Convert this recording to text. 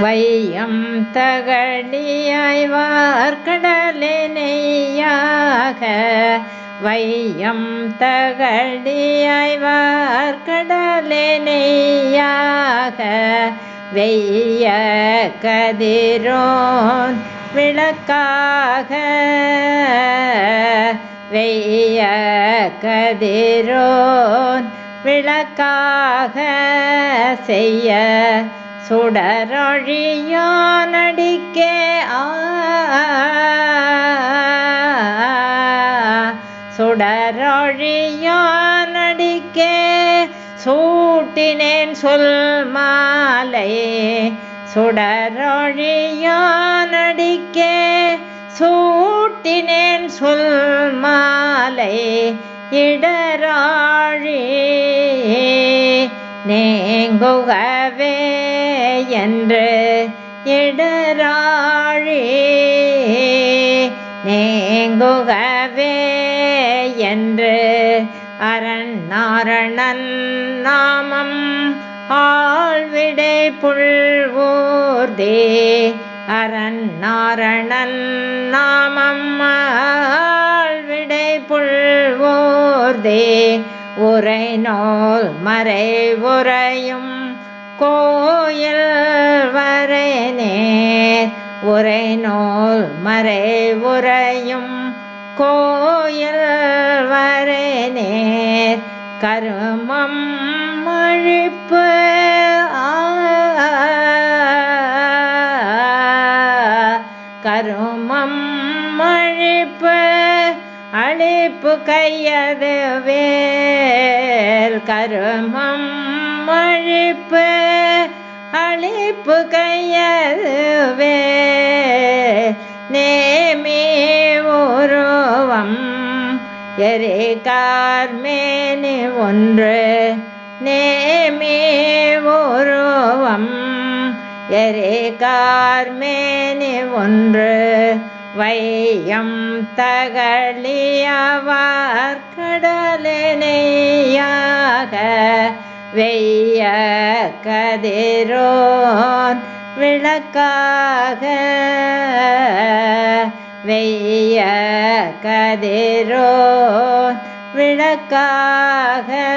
வையம் தகழியாய்வார் கடலே நெய்யாக வையம் தகழியாய்வார் கடலே நெய்யாக வெய்ய கதிரோன் விளக்காக. வெய்ய கதிரோன் விளக்காக செய்ய சுடரொழியானடிக்கே ஆ சுடரொழியானடிக்கே சூட்டினேன் சொல் மாலை சுடரொழியானடிக்கே சூட்டினேன் சொல் மாலை இடராழி நேங்குகவே என்று இடராழி நேங்குகவே என்று அரணாரணன் நாமம் ஆழ்விடை புல்வூர்தே அரணாரணன் நாமம் ஆழ்விடை புல்வோர்தே உரை நோல் மறை உரையும் கோயில் வரைநேர் உரை நூல் மறை உரையும் கோயில் வரைநேர் கருமம் மழிப்பு கருமம் மழிப்பு அழிப்பு கையது வேல் கருமம் அழிப்பு அழிப்பு கையதுவே. நேமே உருவம் எரே கார்மேனி ஒன்று. நேமே உருவம் எரே கார்மேனி ஒன்று. வையம் தகழியா வெய்ய கதிரோன் விளக்காக. வெய்ய கதிரோன் விளக்காக.